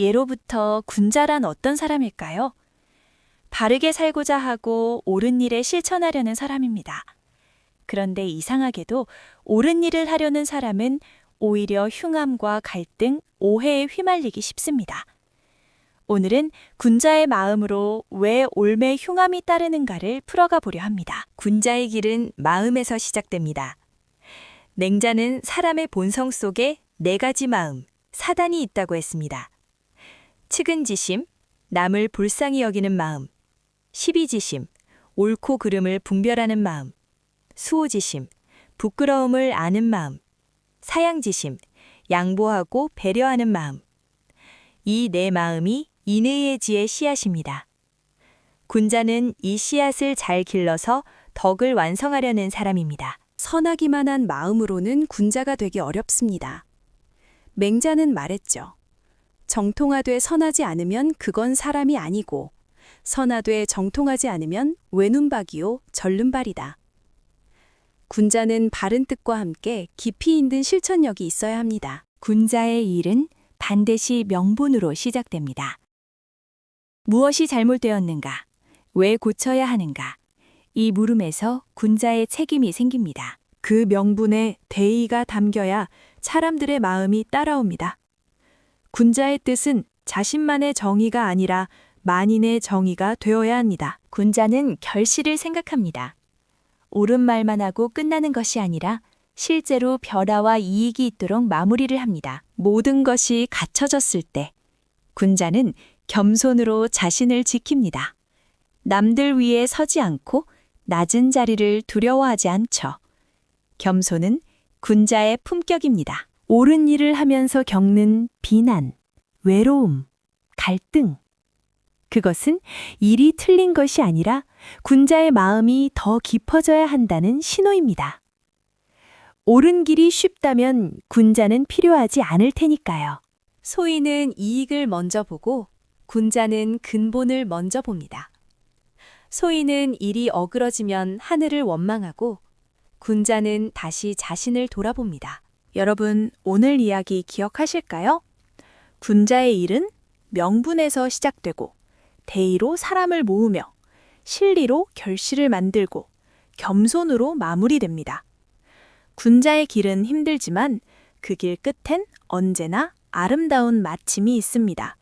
예로부터 군자란 어떤 사람일까요? 바르게 살고자 하고 옳은 일에 실천하려는 사람입니다. 그런데 이상하게도 옳은 일을 하려는 사람은 오히려 흉함과 갈등, 오해에 휘말리기 쉽습니다. 오늘은 군자의 마음으로 왜 올매 흉함이 따르는가를 풀어가 보려 합니다. 군자의 길은 마음에서 시작됩니다. 냉자는 사람의 본성 속에 네 가지 마음, 사단이 있다고 했습니다. 측은지심, 남을 불쌍히 여기는 마음, 시비지심, 옳고 그름을 분별하는 마음, 수호지심, 부끄러움을 아는 마음, 사양지심, 양보하고 배려하는 마음. 이네 마음이 인의의 지의 씨앗입니다. 군자는 이 씨앗을 잘 길러서 덕을 완성하려는 사람입니다. 선하기만 한 마음으로는 군자가 되기 어렵습니다. 맹자는 말했죠. 정통하되 선하지 않으면 그건 사람이 아니고 선하되 정통하지 않으면 외눈박이요 절름발이다. 군자는 바른 뜻과 함께 깊이 있는 실천력이 있어야 합니다. 군자의 일은 반드시 명분으로 시작됩니다. 무엇이 잘못되었는가? 왜 고쳐야 하는가? 이 물음에서 군자의 책임이 생깁니다. 그 명분에 대의가 담겨야 사람들의 마음이 따라옵니다. 군자의 뜻은 자신만의 정의가 아니라 만인의 정의가 되어야 합니다. 군자는 결실을 생각합니다. 옳은 말만 하고 끝나는 것이 아니라 실제로 별화와 이익이 있도록 마무리를 합니다. 모든 것이 갖춰졌을 때 군자는 겸손으로 자신을 지킵니다. 남들 위에 서지 않고 낮은 자리를 두려워하지 않죠. 겸손은 군자의 품격입니다. 옳은 일을 하면서 겪는 비난, 외로움, 갈등. 그것은 일이 틀린 것이 아니라 군자의 마음이 더 깊어져야 한다는 신호입니다. 옳은 길이 쉽다면 군자는 필요하지 않을 테니까요. 소인은 이익을 먼저 보고 군자는 근본을 먼저 봅니다. 소인은 일이 어그러지면 하늘을 원망하고 군자는 다시 자신을 돌아봅니다. 여러분, 오늘 이야기 기억하실까요? 군자의 일은 명분에서 시작되고, 대의로 사람을 모으며, 실리로 결실을 만들고, 겸손으로 마무리됩니다. 군자의 길은 힘들지만 그 길 끝엔 언제나 아름다운 마침이 있습니다.